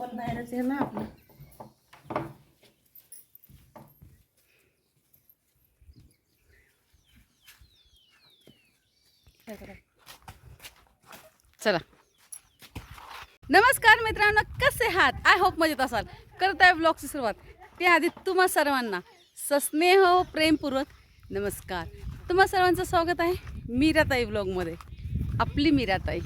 चप्पल बाहेरच आहे ना आपलं. चला. नमस्कार मित्रांनो कसे आहात? आय होप मजेत असाल. करत आहे ब्लॉगची सुरुवात. त्याआधी तुम्हा सर्वांना सस्नेह हो प्रेमपूर्वक नमस्कार. तुम्हा सर्वांचं स्वागत आहे मीराताई ब्लॉगमध्ये आपली मीराताई.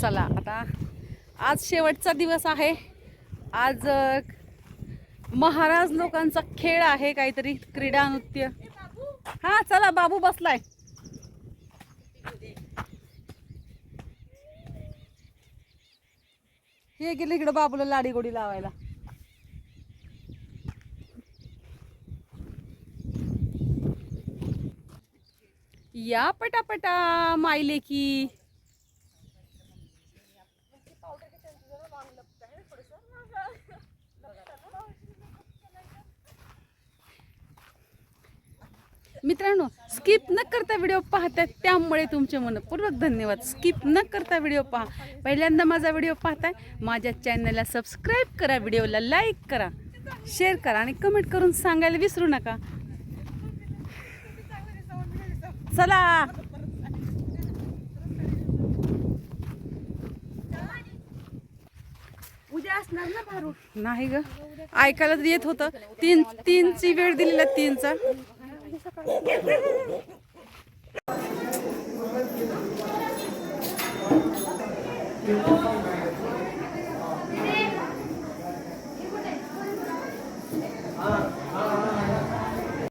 चला आता आज शेवटचा दिवस आहे. आज महाराज लोकांचा खेळ आहे काहीतरी क्रीडा नृत्य. हा चला बाबू बसलाय. हे गेले इकडं बाबूला लाडी गोडी लावायला. या पटापटा मायले की मित्रांनो स्किप न करता व्हिडिओ पाहतात त्यामुळे तुमचे मनपूर्वक धन्यवाद. स्किप न करता व्हिडिओ पहा. पहिल्यांदा माझा व्हिडिओ पाहताय माझ्या चॅनलला सबस्क्राईब करा व्हिडिओला लाईक करा शेअर करा आणि कमेंट करून सांगायला विसरू नका. चला. उद्या असणार ना भारू? नाही ग. ऐकायला येत होतं. तीन तीनची वेळ दिलेला तीनचा.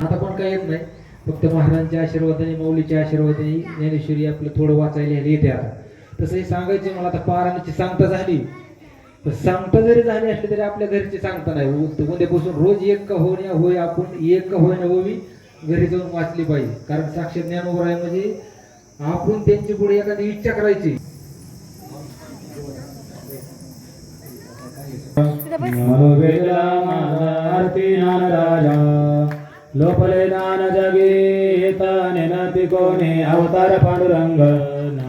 आता पण काही येत नाही. फक्त महाराजांच्या आशीर्वादाने मौलीच्या आशीर्वादाने ज्ञानेश्वरी आपलं थोडं वाचायला येते आता. तसं हे सांगायचे मला आता पारायणाची सांगता झाली. सांगता जरी झाली असली तरी आपल्या घरची सांगता नाही. उद्या उद्यापासून रोज एक का होण्या होय आपण एक का होईना होवी. घरी जाऊन वाचली पाहिजे कारण साक्ष ज्ञान उभं आहे म्हणजे आपण त्यांची पुढे एखादी इच्छा करायची. लोपले दान जगे येता नेनपी कोणे अवतार पांडुरंग.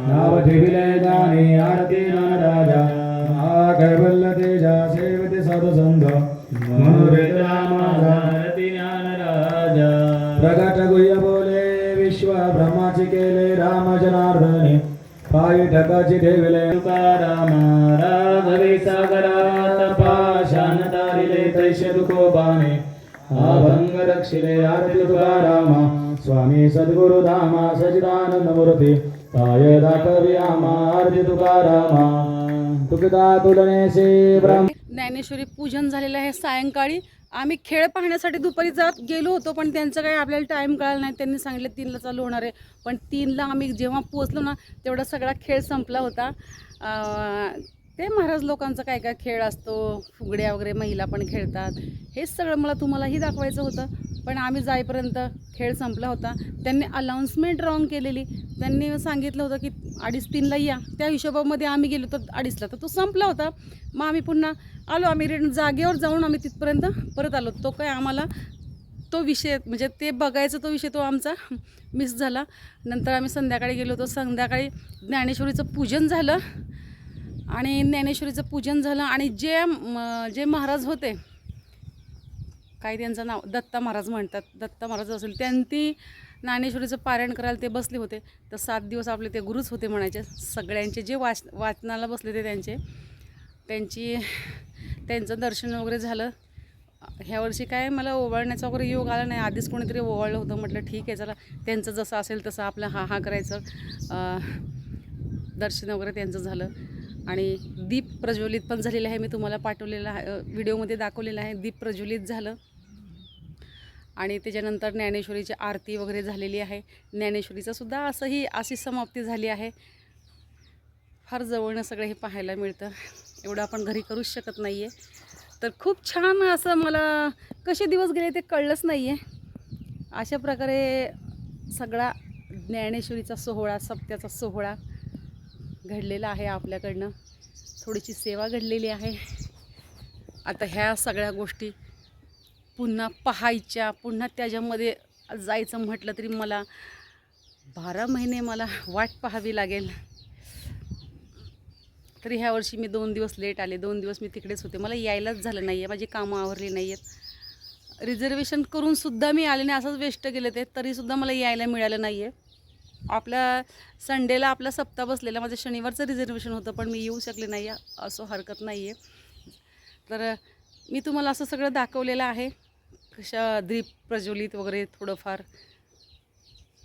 नाव ठेविले दाने आरती नान राजा महाकैवल्य तेजा सेवते साधू संघ. जनार्दने पायी ढकाची ठेविले. तुकारामा राघवे सागरात पाशान तारिले दुकोबाने अभंग रक्षिले आरती तुकारामा. स्वामी सद्गुरु धामा सचिदानंद मूर्ती. पाय दाखवी आमा आरती तुकारामा. तुकदा ब्रह्म ज्ञानेश्वरी पूजन झालेलं आहे सायंकाळी. आम्ही खेळ पाहण्यासाठी दुपारी जात गेलो होतो पण त्यांचं काही आपल्याला टाईम कळाला नाही. त्यांनी सांगितलं तीनला चालू होणार आहे. पण तीनला आम्ही जेव्हा पोचलो ना तेवढा सगळा खेळ संपला होता. ते महाराज लोकांचा काय काय खेळ असतो फुगड्या वगैरे महिला पण खेळतात. हेच सगळं मला तुम्हालाही दाखवायचं होतं पण आम्ही जाईपर्यंत खेळ संपला होता. त्यांनी अनाऊन्समेंट रॉंग केलेली. त्यांनी सांगितलं होतं की अडीच तीनला या. त्या हिशोबामध्ये आम्ही गेलो तर अडीचला. तर तो संपला होता. मग आम्ही पुन्हा आलो. आम्ही रिटर्न जागेवर जाऊन आम्ही तिथपर्यंत परत आलो. तो काय आम्हाला तो विषय म्हणजे ते बघायचा तो विषय तो आमचा मिस झाला. नंतर आम्ही संध्याकाळी गेलो होतो. संध्याकाळी ज्ञानेश्वरीचं पूजन झालं. आणि ज्ञानेश्वरीचं पूजन झालं आणि जे म, जे महाराज होते काय त्यांचं नाव दत्ता महाराज म्हणतात दत्ता महाराज असेल त्यांनी ज्ञानेश्वरीचं पारायण करायला ते बसले होते. तर सात दिवस आपले ते गुरुच होते म्हणायचे. सगळ्यांचे जे वाच वाचनाला बसले ते त्यांचे. त्यांची त्यांचं दर्शन वगैरे झालं. ह्या वर्षी काय मला ओवाळण्याचा वगैरे योग आला नाही. आधीच कोणीतरी ओवाळलं होतं. म्हटलं ठीक आहे चला. त्यांचं जसं असेल तसं आपलं हा हा करायचं. दर्शन वगैरे त्यांचं झालं. आणि दीप प्रज्वलित पण झालेलं आहे. मी तुम्हाला पाठवलेलं आहे व्हिडिओमध्ये दाखवलेलं आहे. दीप प्रज्वलित झालं. आणि त्याच्यानंतर ज्ञानेश्वरीची आरती वगैरे झालेली आहे. ज्ञानेश्वरीचंसुद्धा असंही अशी समाप्ती झाली आहे. फार जवळनं सगळं हे पाहायला मिळतं. एवढं आपण घरी करूच शकत नाही आहे तर खूप छान असं मला कसे दिवस गेले ते कळलंच नाही आहे अशा प्रकारे सगळा ज्ञानेश्वरीचा सोहळा सप्त्याचा सोहळा घडलेलं आहे आपल्याकडनं. थोडीशी सेवा घडलेली आहे. आता ह्या सगळ्या गोष्टी पुन्हा पाहायच्या पुन्हा त्याच्यामध्ये जायचं म्हटलं तरी मला बारा महिने मला वाट पाहावी लागेल. तरी ह्या वर्षी मी दोन दिवस लेट आले. दोन दिवस मी तिकडेच होते. मला यायलाच झालं नाही आहे माझी कामं आवरली नाही आहेत रिझर्वेशन करूनसुद्धा मी आले नाही. असंच वेस्ट गेले ते. तरीसुद्धा मला यायला मिळालं नाही आहे आपल्या संडेला आपला सप्ताह बसलेला माझं शनिवारचं रिझर्वेशन होतं पण मी येऊ शकले नाही आहे असं हरकत नाही आहे तर मी तुम्हाला असं सगळं दाखवलेलं आहे. कशा दीप प्रज्वलित वगैरे थोडंफार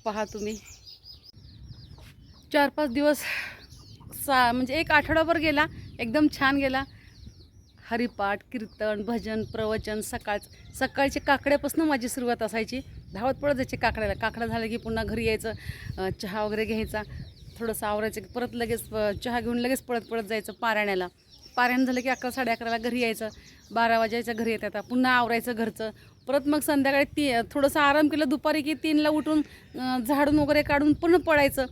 पहा तुम्ही. चार पाच दिवस सा म्हणजे एक आठवडाभर गेला एकदम छान गेला. हरिपाठ कीर्तन भजन प्रवचन सकाळ सकाळचे काकड्यापासून माझी सुरुवात असायची. धावत पळत जायचे काकड्याला. काकडा झालं की पुन्हा घरी यायचं चहा वगैरे घ्यायचा. थोडंसं आवरायचं की परत लगेच चहा घेऊन लगेच पळत पळत जायचं पारायणाला पारायण झालं की अकरा साडे अकराला घरी यायचं. बारा वाजायचं घरी येत आता पुन्हा आवरायचं घरचं. परत मग संध्याकाळी ती थोडंसं आराम केलं. दुपारी की तीनला उठून झाडून वगैरे काढून पुन्हा पळायचं.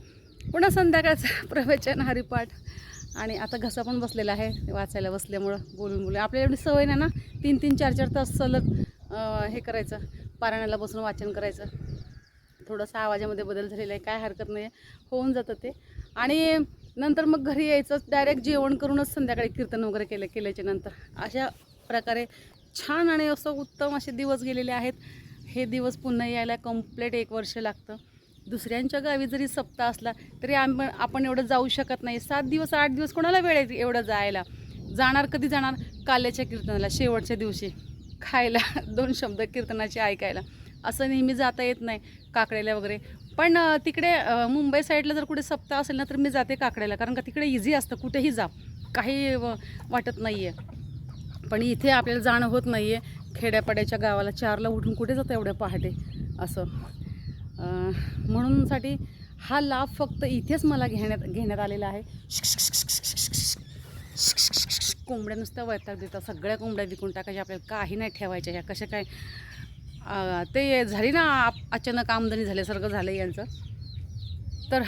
पुन्हा संध्याकाळचं प्रवचन हरिपाठ. आणि आता घसा पण बसलेला आहे. वाचायला बसल्यामुळं बोलून बोलून. आपल्याला एवढी सवय नाही ना? तीन तीन चार चार तास सलग हे करायचं. पारायणाला बसून वाचन करायचं. थोडंसं आवाजामध्ये बदल झालेला आहे काय हरकत नाही. आहे होऊन जातं ते. आणि नंतर मग घरी यायचं डायरेक्ट जेवण करूनच संध्याकाळी कीर्तन वगैरे केलं केल्याच्यानंतर. अशा प्रकारे छान आणि असं उत्तम असे दिवस गेलेले आहेत. हे दिवस पुन्हा यायला कंप्लीट एक वर्ष लागतं. दुसऱ्यांच्या गावी जरी सप्ताह असला तरी आम आपण एवढं जाऊ शकत नाही. सात दिवस आठ दिवस कोणाला वेळ आहे एवढं जायला? जाणार कधी जाणार? काल्याच्या कीर्तनाला शेवटच्या दिवशी. खायला दोन शब्द कीर्तनाचे ऐकायला. असं नेहमी जाता येत नाही काकड्याला वगैरे. पण तिकडे मुंबई साईडला जर कुठे सप्ताह असेल ना तर मी जाते काकड्याला. कारण का तिकडे इझी असतं कुठेही जा. काही वाटत नाही आहे पण इथे आपल्याला जाणं होत नाही आहे खेड्यापाड्याच्या गावाला चारला उठून कुठे जातं एवढ्या पहाटे? असं. म्हणूनसाठी हा लाभ फक्त इथेच मला घेण्यात घेण्यात आलेला आहे. कोंबड्या नुसत्या वैताग देतात. सगळ्या कोंबड्या विकून टाकायच्या. आपल्याला काही नाही ठेवायच्या ह्या कशा काय ते झाली ना आप- अचानक आमदनी झाल्यासारखं झालं यांचं. तर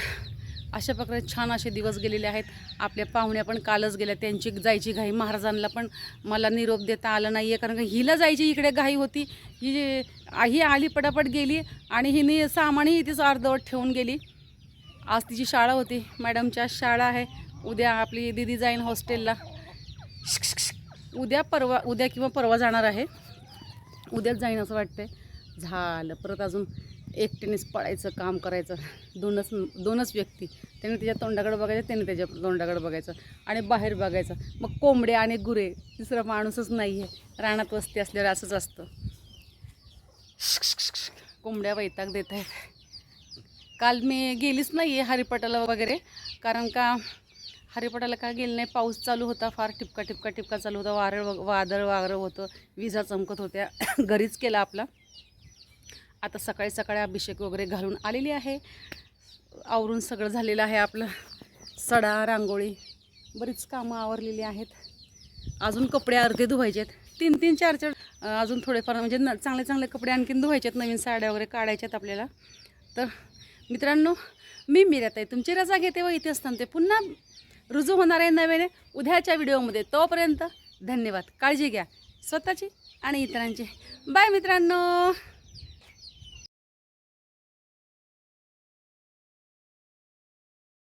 अशा प्रकारे छान असे दिवस गेलेले आहेत. आपल्या पाहुण्या पण कालच गेल्या. त्यांची जायची घाई महाराजांना पण मला निरोप देता आला नाही आहे कारण का हिला जायची इकडे घाई होती. ही ही आली पटापट गेली आणि हिने सामानही इथेच अर्धवट ठेवून गेली. आज तिची शाळा होती. मॅडमची आज शाळा आहे. उद्या आपली दिदी जाईन हॉस्टेलला. उद्या परवा उद्या किंवा परवा जाणार आहे. उद्याच जाईन असं वाटतंय. झालं. परत अजून एकटीनेच पळायचं काम करायचं. दोनच दोनच व्यक्ती. त्याने त्याच्या तोंडाकडे बघायचं त्याने त्याच्या तोंडाकडे बघायचं. आणि बाहेर बघायचं. मग कोंबडे आणि गुरे तिसरा माणूसच नाही आहे रानात वस्ती असल्यावर असंच असतं. कोंबड्या वैताग देत आहेत काल मी गेलीच नाही आहे हरिपाटाला वगैरे. कारण का हरिपाटाला का गेलं नाही? पाऊस चालू होता फार टिपका टिपका टिपका चालू होता. वारळ वादळ वारळ होतं. विजा चमकत होत्या. घरीच केला आपला. आता सकाळी सकाळी अभिषेक वगैरे घालून आलेली आहे. आवरून सगळं झालेलं आहे आपलं. सडा रांगोळी बरीच कामं आवरलेली आहेत. अजून कपडे अर्धे धुवायचे आहेत. तीन तीन चार चार अजून थोडेफार म्हणजे न चांगले चांगले कपडे आणखीन धुवायचे आहेत. नवीन साड्या वगैरे काढायच्यात आपल्याला. तर मित्रांनो मी मिरत आहे तुमची रजा घेते व इथे असताना ते पुन्हा रुजू होणार आहे नव्याने उद्याच्या व्हिडिओमध्ये. तोपर्यंत धन्यवाद. काळजी घ्या. स्वतःची आणि इतरांची. बाय मित्रांनो.